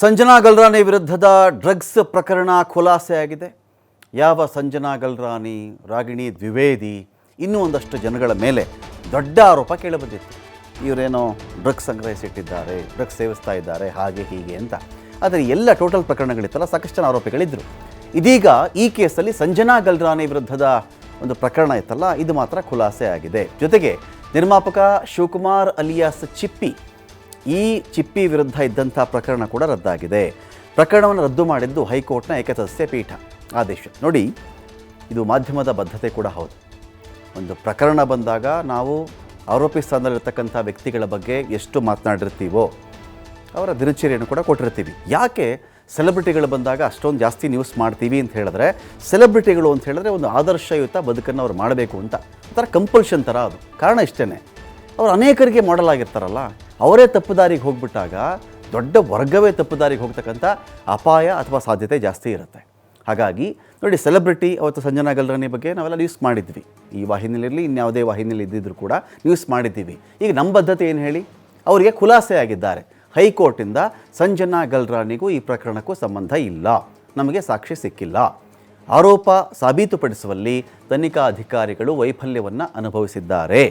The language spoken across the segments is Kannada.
ಸಂಜನಾ ಗಲ್ರಾನಿ ವಿರುದ್ಧದ ಡ್ರಗ್ಸ್ ಪ್ರಕರಣ ಖುಲಾಸೆಯಾಗಿದೆ ಯಾವ ಸಂಜನಾ ಗಲ್ರಾನಿ, ರಾಗಿಣಿ, ದ್ವಿವೇದಿ ಇನ್ನೂ ಒಂದಷ್ಟು ಜನಗಳ ಮೇಲೆ ದೊಡ್ಡ ಆರೋಪ ಕೇಳಿಬಂದಿತ್ತು. ಇವರೇನೋ ಡ್ರಗ್ಸ್ ಸಂಗ್ರಹಿಸಿಟ್ಟಿದ್ದಾರೆ, ಡ್ರಗ್ಸ್ ಸೇವಿಸ್ತಾ ಇದ್ದಾರೆ, ಹಾಗೆ ಹೀಗೆ ಅಂತ. ಆದರೆ ಎಲ್ಲ ಟೋಟಲ್ ಪ್ರಕರಣಗಳಿತ್ತಲ್ಲ, ಸಾಕಷ್ಟು ಜನ ಆರೋಪಿಗಳಿದ್ದರು ಇದೀಗ ಈ ಕೇಸಲ್ಲಿ ಸಂಜನಾ ಗಲ್ರಾನಿ ವಿರುದ್ಧದ ಒಂದು ಪ್ರಕರಣ ಇತ್ತಲ್ಲ, ಇದು ಮಾತ್ರ ಖುಲಾಸೆ ಆಗಿದೆ. ಜೊತೆಗೆ ನಿರ್ಮಾಪಕ ಶಿವಕುಮಾರ್ ಅಲಿಯಾಸ್ ಚಿಪ್ಪಿ ಈ ಚಿಪ್ಪಿ ವಿರುದ್ಧ ಇದ್ದಂಥ ಪ್ರಕರಣ ಕೂಡ ರದ್ದಾಗಿದೆ. ಪ್ರಕರಣವನ್ನು ರದ್ದು ಮಾಡಿದ್ದು ಹೈಕೋರ್ಟ್ನ ಏಕಸದಸ್ಯ ಪೀಠ. ಆದೇಶ. ನೋಡಿ, ಇದು ಮಾಧ್ಯಮದ ಬದ್ಧತೆ ಕೂಡ ಹೌದು. ಒಂದು ಪ್ರಕರಣ ಬಂದಾಗ ನಾವು ಆರೋಪಿ ಸ್ಥಾನದಲ್ಲಿರ್ತಕ್ಕಂಥ ವ್ಯಕ್ತಿಗಳ ಬಗ್ಗೆ ಎಷ್ಟು ಮಾತನಾಡಿರ್ತೀವೋ, ಅವರ ದಿನಚರಿಯನ್ನು ಕೂಡ ಕೊಟ್ಟಿರ್ತೀವಿ. ಯಾಕೆ ಸೆಲೆಬ್ರಿಟಿಗಳು ಬಂದಾಗ ಅಷ್ಟೊಂದು ಜಾಸ್ತಿ ನ್ಯೂಸ್ ಮಾಡ್ತೀವಿ ಅಂತ ಹೇಳಿದ್ರೆ, ಸೆಲೆಬ್ರಿಟಿಗಳು ಅಂತ ಹೇಳಿದ್ರೆ ಒಂದು ಆದರ್ಶಯುತ ಬದುಕನ್ನು ಅವ್ರು ಮಾಡಬೇಕು ಅಂತ. ಒಂಥರ ಕಂಪಲ್ಷನ್ ಥರ ಅದು. ಕಾರಣ ಇಷ್ಟೇ ಅವ್ರು ಅನೇಕರಿಗೆ ಮಾಡಲ್ ಆಗಿರ್ತಾರಲ್ಲ ಅವರೇ ತಪ್ಪು ದಾರಿಗೆ ಹೋಗ್ಬಿಟ್ಟಾಗ ದೊಡ್ಡ ವರ್ಗವೇ ತಪ್ಪು ದಾರಿಗೆ ಹೋಗ್ತಕ್ಕಂಥ ಅಪಾಯ ಅಥವಾ ಸಾಧ್ಯತೆ ಜಾಸ್ತಿ ಇರುತ್ತೆ. ಹಾಗಾಗಿ ನೋಡಿ ಸೆಲೆಬ್ರಿಟಿ ಅವತ್ತು ಸಂಜನಾ ಗಲ್ರಾನಿ ಬಗ್ಗೆ ನಾವೆಲ್ಲ ನ್ಯೂಸ್ ಮಾಡಿದ್ವಿ. ಈ ವಾಹಿನಿಯಲ್ಲಿ ಇನ್ಯಾವುದೇ ವಾಹಿನಿಯಲ್ಲಿ ಇದ್ದಿದ್ರು ಕೂಡ ನ್ಯೂಸ್ ಮಾಡಿದ್ದೀವಿ. ಈಗ ನಮ್ಮ ಬದ್ಧತೆ ಏನು ಹೇಳಿ? ಅವರಿಗೆ ಖುಲಾಸೆ ಆಗಿದ್ದಾರೆ. ಹೈಕೋರ್ಟಿಂದ ಸಂಜನಾ ಗಲ್ರಾನಿಗೂ ಈ ಪ್ರಕರಣಕ್ಕೂ ಸಂಬಂಧ ಇಲ್ಲ. ನಮಗೆ ಸಾಕ್ಷಿ ಸಿಕ್ಕಿಲ್ಲ. ಆರೋಪ ಸಾಬೀತುಪಡಿಸುವಲ್ಲಿ ತನಿಖಾ ಅಧಿಕಾರಿಗಳು ವೈಫಲ್ಯವನ್ನು ಅನುಭವಿಸಿದ್ದಾರೆ.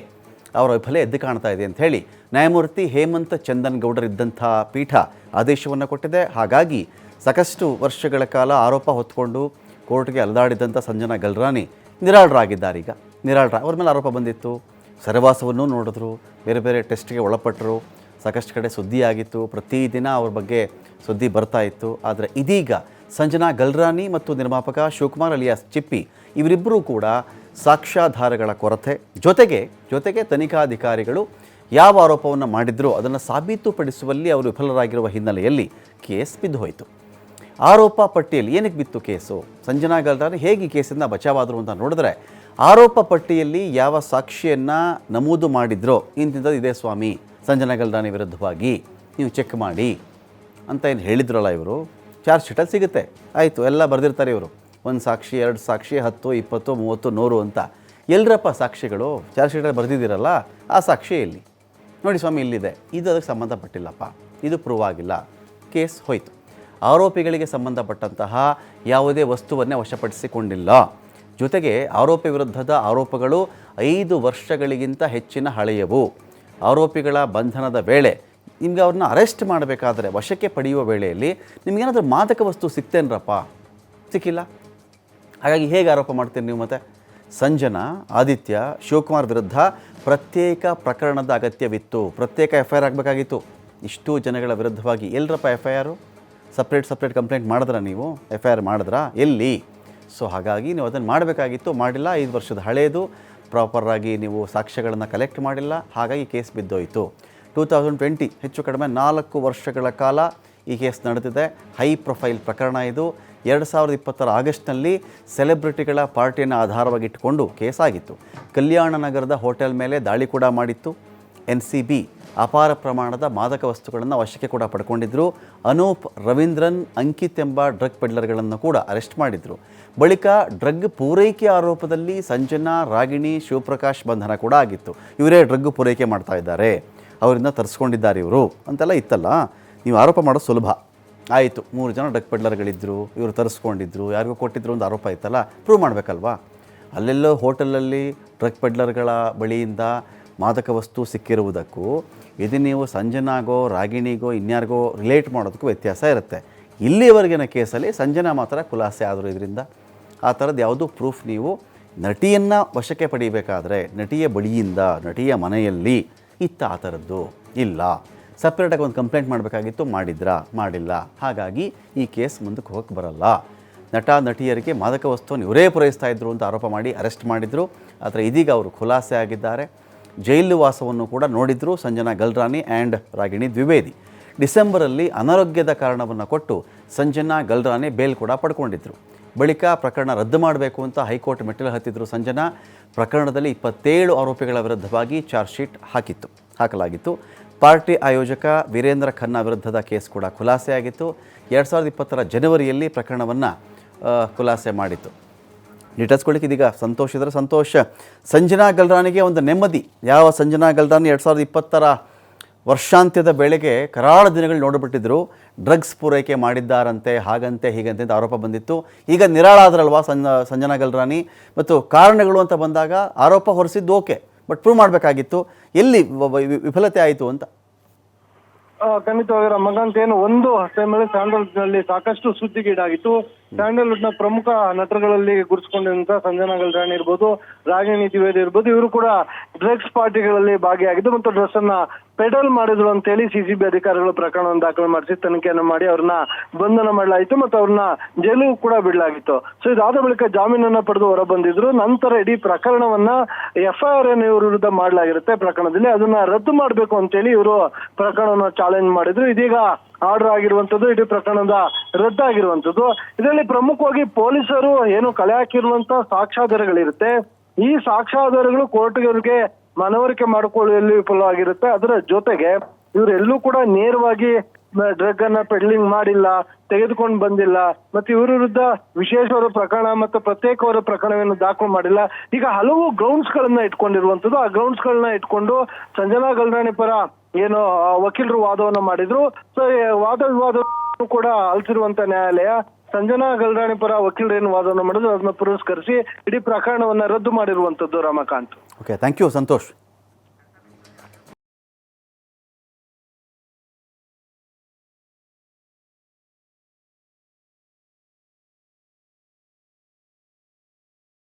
ಅವರ ವೈಫಲ್ಯ ಎದ್ದು ಕಾಣ್ತಾ ಇದೆ ಅಂತ ಹೇಳಿ ನ್ಯಾಯಮೂರ್ತಿ ಹೇಮಂತ್ ಚಂದನ್ ಗೌಡರಿದ್ದಂಥ ಪೀಠ ಆದೇಶವನ್ನು ಕೊಟ್ಟಿದೆ. ಹಾಗಾಗಿ ಸಾಕಷ್ಟು ವರ್ಷಗಳ ಕಾಲ ಆರೋಪ ಹೊತ್ಕೊಂಡು ಕೋರ್ಟ್ಗೆ ಅಲೆದಾಡಿದಂಥ ಸಂಜನಾ ಗಲ್ರಾನಿ ನಿರಾಳರಾಗಿದ್ದಾರೆ ಈಗ. ನಿರಾಳರ, ಅವ್ರ ಮೇಲೆ ಆರೋಪ ಬಂದಿತ್ತು. ಸರವಾಸವನ್ನು ನೋಡಿದ್ರು, ಬೇರೆ ಬೇರೆ ಟೆಸ್ಟ್ಗೆ ಒಳಪಟ್ಟರು, ಸಾಕಷ್ಟು ಕಡೆ ಸುದ್ದಿಯಾಗಿತ್ತು. ಪ್ರತಿದಿನ ಅವ್ರ ಬಗ್ಗೆ ಸುದ್ದಿ ಬರ್ತಾ ಇತ್ತು. ಆದರೆ ಇದೀಗ ಸಂಜನಾ ಗಲ್ರಾನಿ ಮತ್ತು ನಿರ್ಮಾಪಕ ಶಿವಕುಮಾರ್ ಅಲಿಯಾಸ್ ಚಿಪ್ಪಿ ಇವರಿಬ್ಬರೂ ಕೂಡ ಸಾಕ್ಷ್ಯಾಧಾರಗಳ ಕೊರತೆ. ಜೊತೆಗೆ ಜೊತೆಗೆ ತನಿಖಾಧಿಕಾರಿಗಳು ಯಾವ ಆರೋಪವನ್ನು ಮಾಡಿದ್ರೂ ಅದನ್ನು ಸಾಬೀತುಪಡಿಸುವಲ್ಲಿ ಅವರು ವಿಫಲರಾಗಿರುವ ಹಿನ್ನೆಲೆಯಲ್ಲಿ ಕೇಸ್ ಬಿದ್ದು ಹೋಯಿತು ಆರೋಪ ಪಟ್ಟಿಯಲ್ಲಿ ಏನಕ್ಕೆ ಬಿತ್ತು ಕೇಸು? ಸಂಜನಾ ಗಲ್ರಾನಿ ಹೇಗೆ ಕೇಸಿಂದ ಬಚಾವಾದರು ಅಂತ ನೋಡಿದ್ರೆ, ಆರೋಪ ಪಟ್ಟಿಯಲ್ಲಿ ಯಾವ ಸಾಕ್ಷಿಯನ್ನು ನಮೂದು ಮಾಡಿದ್ರೋ ಇಂತಿಂಥದ್ದು ಇದೆ ಸ್ವಾಮಿ. ಸಂಜನಾ ಗಲ್ರಾನಿ ವಿರುದ್ಧವಾಗಿ ನೀವು ಚೆಕ್ ಮಾಡಿ ಅಂತ ಏನು ಹೇಳಿದ್ರಲ್ಲ ಇವರು? ಚಾರ್ಜ್ ಶೀಟಲ್ಲಿ ಸಿಗುತ್ತೆ. ಆಯಿತು, ಎಲ್ಲ ಬರೆದಿರ್ತಾರೆ ಇವರು. ಒಂದು ಸಾಕ್ಷಿ, ಎರಡು ಸಾಕ್ಷಿ, ಹತ್ತು, ಇಪ್ಪತ್ತು, ಮೂವತ್ತು, ನೂರು ಅಂತ. ಎಲ್ಲರಪ್ಪ ಸಾಕ್ಷಿಗಳು ಚಾರ್ಜ್ ಶೀಟಲ್ಲಿ ಬರೆದಿದ್ದೀರಲ್ಲ, ಆ ಸಾಕ್ಷಿ ಎಲ್ಲಿ ನೋಡಿ ಸ್ವಾಮಿ, ಇಲ್ಲಿದೆ. ಇದು ಅದಕ್ಕೆ ಸಂಬಂಧಪಟ್ಟಿಲ್ಲಪ್ಪ. ಇದು ಪ್ರೂವ್ ಆಗಿಲ್ಲ. ಕೇಸ್ ಹೋಯಿತು. ಆರೋಪಿಗಳಿಗೆ ಸಂಬಂಧಪಟ್ಟಂತಹ ಯಾವುದೇ ವಸ್ತುವನ್ನೇ ವಶಪಡಿಸಿಕೊಂಡಿಲ್ಲ. ಜೊತೆಗೆ ಆರೋಪಿ ವಿರುದ್ಧದ ಆರೋಪಗಳು ಐದು ವರ್ಷಗಳಿಗಿಂತ ಹೆಚ್ಚಿನ ಹಳೆಯವು. ಆರೋಪಿಗಳ ಬಂಧನದ ವೇಳೆ ನಿಮಗೆ ಅವ್ರನ್ನ ಅರೆಸ್ಟ್ ಮಾಡಬೇಕಾದ್ರೆ ವಶಕ್ಕೆ ಪಡೆಯುವ ವೇಳೆಯಲ್ಲಿ ನಿಮಗೇನಾದರೂ ಮಾದಕ ವಸ್ತು ಸಿಗ್ತೇನ್ರಪ್ಪ ಸಿಕ್ಕಿಲ್ಲ. ಹಾಗಾಗಿ ಹೇಗೆ ಆರೋಪ ಮಾಡ್ತೀರಿ ನೀವು ಮತ್ತೆ? ಸಂಜನಾ, ಆದಿತ್ಯ, ಶಿವಕುಮಾರ್ ವಿರುದ್ಧ ಪ್ರತ್ಯೇಕ ಪ್ರಕರಣದ ಅಗತ್ಯವಿತ್ತು. ಪ್ರತ್ಯೇಕ ಎಫ್ ಐ ಆರ್ ಆಗಬೇಕಾಗಿತ್ತು. ಇಷ್ಟು ಜನಗಳ ವಿರುದ್ಧವಾಗಿ ಎಲ್ಲರಪ್ಪ F I R separate separate complaint ಮಾಡಿದ್ರಾ ನೀವು? ಎಫ್ ಐ ಆರ್ ಮಾಡಿದ್ರಾ? ಎಲ್ಲಿ? ಸೊ ಹಾಗಾಗಿ ನೀವು ಅದನ್ನು ಮಾಡಬೇಕಾಗಿತ್ತು. ಮಾಡಿಲ್ಲ, ಐದು ವರ್ಷದ ಹಳೆಯದು ಪ್ರಾಪರಾಗಿ ನೀವು ಸಾಕ್ಷ್ಯಗಳನ್ನು ಕಲೆಕ್ಟ್ ಮಾಡಿಲ್ಲ. ಹಾಗಾಗಿ ಕೇಸ್ ಬಿದ್ದೋಯಿತು. ಟೂ ತೌಸಂಡ್ ಟ್ವೆಂಟಿ ಹೆಚ್ಚು ಕಡಿಮೆ ನಾಲ್ಕು ವರ್ಷಗಳ ಕಾಲ ಈ ಕೇಸ್ ನಡೆದಿದೆ. ಹೈ ಪ್ರೊಫೈಲ್ ಪ್ರಕರಣ ಇದು. ಎರಡು ಸಾವಿರದ ಇಪ್ಪತ್ತರ ಆಗಸ್ಟ್ನಲ್ಲಿ ಸೆಲೆಬ್ರಿಟಿಗಳ ಪಾರ್ಟಿಯನ್ನು ಆಧಾರವಾಗಿ ಇಟ್ಟುಕೊಂಡು ಕೇಸ್ ಆಗಿತ್ತು ಕಲ್ಯಾಣ ನಗರದ ಹೋಟೆಲ್ ಮೇಲೆ ದಾಳಿ ಕೂಡ ಮಾಡಿತ್ತು. ಎನ್ ಸಿ ಬಿ ಅಪಾರ ಪ್ರಮಾಣದ ಮಾದಕ ವಸ್ತುಗಳನ್ನು ವಶಕ್ಕೆ ಕೂಡ ಪಡ್ಕೊಂಡಿದ್ದರು ಅನೂಪ್ ರವೀಂದ್ರನ್ ಅಂಕಿತ್ ಎಂಬ ಡ್ರಗ್ ಪೆಡ್ಲರ್ಗಳನ್ನು ಕೂಡ ಅರೆಸ್ಟ್ ಮಾಡಿದರು. ಬಳಿಕ ಡ್ರಗ್ ಪೂರೈಕೆ ಆರೋಪದಲ್ಲಿ ಸಂಜನಾ, ರಾಗಿಣಿ, ಶಿವಪ್ರಕಾಶ್ ಬಂಧನ ಕೂಡ ಆಗಿತ್ತು. ಇವರೇ ಡ್ರಗ್ ಪೂರೈಕೆ ಮಾಡ್ತಾ ಇದ್ದಾರೆ. ಅವರಿಂದ ತರಿಸ್ಕೊಂಡಿದ್ದಾರೆ ಇವರು ಅಂತೆಲ್ಲ ಇತ್ತಲ್ಲ? ನೀವು ಆರೋಪ ಮಾಡೋದು ಸುಲಭ. ಆಯಿತು, ಮೂರು ಜನ ಡಕ್ ಪೆಡ್ಲರ್ಗಳಿದ್ದರು ಇವರು ತರಿಸ್ಕೊಂಡಿದ್ರು, ಯಾರಿಗೂ ಕೊಟ್ಟಿದ್ರು ಒಂದು ಆರೋಪ ಇತ್ತಲ್ಲ ಪ್ರೂವ್ ಮಾಡಬೇಕಲ್ವಾ? ಅಲ್ಲೆಲ್ಲೋ ಹೋಟೆಲಲ್ಲಿ ಡ್ರಗ್ ಪೆಡ್ಲರ್ಗಳ ಬಳಿಯಿಂದ ಮಾದಕ ವಸ್ತು ಸಿಕ್ಕಿರುವುದಕ್ಕೂ, ಇದು ನೀವು ಸಂಜನಾಗೋ, ರಾಗಿಣಿಗೋ, ಇನ್ಯಾರಿಗೋ ರಿಲೇಟ್ ಮಾಡೋದಕ್ಕೂ ವ್ಯತ್ಯಾಸ ಇರುತ್ತೆ. ಇಲ್ಲಿವರೆಗಿನ ಕೇಸಲ್ಲಿ ಸಂಜನಾ ಮಾತ್ರ ಖುಲಾಸೆ ಆದರೂ ಇದರಿಂದ. ಆ ಥರದ್ದು ಯಾವುದೂ ಪ್ರೂಫ್ ನೀವು ನಟಿಯನ್ನು ವಶಕ್ಕೆ ಪಡೀಬೇಕಾದ್ರೆ, ನಟಿಯ ಬಳಿಯಿಂದ, ನಟಿಯ ಮನೆಯಲ್ಲಿ ಇತ್ತ ಆ ಥರದ್ದು ಇಲ್ಲ. ಸಪ್ರೇಟಾಗಿ ಒಂದು ಕಂಪ್ಲೇಂಟ್ ಮಾಡಬೇಕಾಗಿತ್ತು, ಮಾಡಿದ್ರಾ? ಮಾಡಿಲ್ಲ. ಹಾಗಾಗಿ ಈ ಕೇಸ್ ಮುಂದಕ್ಕೆ ಹೋಗಕ್ಕೆ ಬರಲ್ಲ. ನಟ, ನಟಿಯರಿಗೆ ಮಾದಕ ವಸ್ತುವನ್ನು ಇವರೇ ಪೂರೈಸ್ತಾ ಇದ್ದರು ಅಂತ ಆರೋಪ ಮಾಡಿ ಅರೆಸ್ಟ್ ಮಾಡಿದರು. ಆದರೆ ಇದೀಗ ಅವರು ಖುಲಾಸೆ ಆಗಿದ್ದಾರೆ. ಜೈಲು ವಾಸವನ್ನು ಕೂಡ ನೋಡಿದರು ಸಂಜನಾ ಗಲ್ರಾನಿ ಆ್ಯಂಡ್ ರಾಗಿಣಿ ದ್ವಿವೇದಿ. ಡಿಸೆಂಬರಲ್ಲಿ ಅನಾರೋಗ್ಯದ ಕಾರಣವನ್ನು ಕೊಟ್ಟು ಸಂಜನಾ ಗಲ್ರಾನಿ ಬೇಲ್ ಕೂಡ ಪಡ್ಕೊಂಡಿದ್ರು. ಬಳಿಕ ಪ್ರಕರಣ ರದ್ದು ಮಾಡಬೇಕು ಅಂತ ಹೈಕೋರ್ಟ್ ಮೆಟ್ಟಿಲು ಹತ್ತಿದ್ರು ಸಂಜನಾ. ಪ್ರಕರಣದಲ್ಲಿ ಇಪ್ಪತ್ತೇಳು ಆರೋಪಿಗಳ ವಿರುದ್ಧವಾಗಿ ಚಾರ್ಜ್ ಶೀಟ್ ಹಾಕಿತ್ತು, ಹಾಕಲಾಗಿತ್ತು. ಪಾರ್ಟಿ ಆಯೋಜಕ ವೀರೇಂದ್ರ ಖನ್ನಾ ವಿರುದ್ಧದ ಕೇಸ್ ಕೂಡ ಖುಲಾಸೆಯಾಗಿತ್ತು ಎರಡು ಸಾವಿರದ ಇಪ್ಪತ್ತರ ಜನವರಿಯಲ್ಲಿ ಪ್ರಕರಣವನ್ನು ಖುಲಾಸೆ ಮಾಡಿತ್ತು. ಡೀಟೇಲ್ಸ್ಕೊಳ್ಳಿಕ್ಕೆ ಇದೀಗ ಸಂತೋಷ ಇದ್ರೆ ಸಂತೋಷ. ಸಂಜನಾ ಗಲ್ರಾನಿಗೆ ಒಂದು ನೆಮ್ಮದಿ. ಯಾವ ಸಂಜನಾ ಗಲ್ರಾನಿ ಎರಡು ಸಾವಿರದ ಇಪ್ಪತ್ತರ ವರ್ಷಾಂತ್ಯದ ಬೆಳೆಗೆ ಕರಾಳ ದಿನಗಳು ನೋಡಿಬಿಟ್ಟಿದ್ರು, ಡ್ರಗ್ಸ್ ಪೂರೈಕೆ ಮಾಡಿದ್ದಾರಂತೆ, ಹಾಗಂತೆ, ಹೀಗಂತೆ ಅಂತ ಆರೋಪ ಬಂದಿತ್ತು. ಈಗ ನಿರಾಳಾದ್ರಲ್ವಾ ಸಂಜ, ಸಂಜನಾ ಗಲ್ರಾನಿ ಮತ್ತು ಕಾರಣಗಳು ಅಂತ ಬಂದಾಗ ಆರೋಪ ಹೊರಿಸಿದ್ದು ಓಕೆ, ಬಟ್ ಪ್ರೂವ್ ಮಾಡಬೇಕಾಗಿತ್ತು. ಎಲ್ಲಿ ವಿಫಲತೆ ಆಯಿತು ಅಂತ? ಖಂಡಿತವಾಗಿ ರಮಕಾಂತ್ ಏನು ಒಂದು ಹತ್ತೆ ಮೇಲೆ ನಲ್ಲಿ ಸಾಕಷ್ಟು ಸುದ್ದಿಗೀಡಾಗಿತ್ತು. ಸ್ಯಾಂಡಲ್ವುಡ್ನ ಪ್ರಮುಖ ನಟರುಗಳಲ್ಲಿ ಗುರುತಿಸಿಕೊಂಡಿರುವಂತ ಸಂಜನಾ ಗಲ್ರಾಣಿ ಇರ್ಬೋದು, ರಾಗಿಣಿ ದ್ವಿವೇದಿ ಇರ್ಬೋದು, ಇವರು ಕೂಡ ಡ್ರಗ್ಸ್ ಪಾರ್ಟಿಗಳಲ್ಲಿ ಭಾಗಿಯಾಗಿದ್ದು ಮತ್ತು ಡ್ರಗ್ಸ್ ಅನ್ನ ಪೆಡಲ್ ಮಾಡಿದ್ರು ಅಂತ ಅಂತೇಳಿ ಸಿಸಿಬಿ ಅಧಿಕಾರಿಗಳು ಪ್ರಕರಣವನ್ನು ದಾಖಲು ಮಾಡಿಸಿ ತನಿಖೆಯನ್ನು ಮಾಡಿ ಅವ್ರನ್ನ ಬಂಧನ ಮಾಡಲಾಯಿತು ಮತ್ತು ಅವ್ರನ್ನ ಜೈಲು ಕೂಡ ಬಿಡಲಾಗಿತ್ತು. ಸೊ ಇದಾದ ಬಳಿಕ ಜಾಮೀನನ್ನ ಪಡೆದು ಹೊರ ಬಂದಿದ್ರು ನಂತರ ಇಡೀ ಪ್ರಕರಣವನ್ನ ಎಫ್ಐಆರ್ ಅನ್ನು ಇವರ ವಿರುದ್ಧ ಮಾಡಲಾಗಿರುತ್ತೆ ಪ್ರಕರಣದಲ್ಲಿ. ಅದನ್ನ ರದ್ದು ಮಾಡಬೇಕು ಅಂತೇಳಿ ಇವರು ಪ್ರಕರಣವನ್ನು ಚಾಲೆಂಜ್ ಮಾಡಿದ್ರು. ಇದೀಗ ಆರ್ಡರ್ ಆಗಿರುವಂತದ್ದು ಇಡೀ ಪ್ರಕರಣದ ರದ್ದಾಗಿರುವಂತದ್ದು ಇದರಲ್ಲಿ ಪ್ರಮುಖವಾಗಿ ಪೊಲೀಸರು ಏನು ಕಲೆ ಹಾಕಿರುವಂತ ಸಾಕ್ಷ್ಯಾಧಾರಗಳಿರುತ್ತೆ. ಈ ಸಾಕ್ಷ್ಯಾಧಾರಗಳು ಕೋರ್ಟ್ಗೆ ಮನವರಿಕೆ ಮಾಡಿಕೊಳ್ಳುವಲ್ಲಿ ವಿಫಲವಾಗಿರುತ್ತೆ. ಅದರ ಜೊತೆಗೆ ಇವರೆಲ್ಲೂ ಕೂಡ ನೇರವಾಗಿ ಡ್ರಗ್ ಅನ್ನ ಪೆಡ್ಲಿಂಗ್ ಮಾಡಿಲ್ಲ, ತೆಗೆದುಕೊಂಡು ಬಂದಿಲ್ಲ, ಮತ್ತೆ ಇವರ ವಿರುದ್ಧ ವಿಶೇಷವಾದ ಪ್ರಕರಣ ಮತ್ತು ಪ್ರತ್ಯೇಕವಾದ ಪ್ರಕರಣವನ್ನು ದಾಖಲು ಮಾಡಿಲ್ಲ. ಈಗ ಹಲವು ಗ್ರೌಂಡ್ಸ್ ಗಳನ್ನ ಇಟ್ಕೊಂಡಿರುವಂತದ್ದು ಆ ಗ್ರೌಂಡ್ಸ್ ಗಳನ್ನ ಇಟ್ಕೊಂಡು ಸಂಜನಾ ಗಲ್ರಾಣಿ ಪರ ಏನು ವಕೀಲರು ವಾದವನ್ನು ಮಾಡಿದ್ರು. ಸೊ ವಾದ ವಿವಾದ ಕೂಡ ಅಲ್ಸಿರುವಂತ ನ್ಯಾಯಾಲಯ ಸಂಜನಾ ಗಲ್ರಾಣಿ ಪರ ವಕೀಲರು ಏನು ವಾದವನ್ನು ಮಾಡಿದ್ರು, ಅದನ್ನ ಪುರಸ್ಕರಿಸಿ ಇಡೀ ಪ್ರಕರಣವನ್ನ ರದ್ದು ಮಾಡಿರುವಂತದ್ದು Ramakant. Okay thank you Santosh.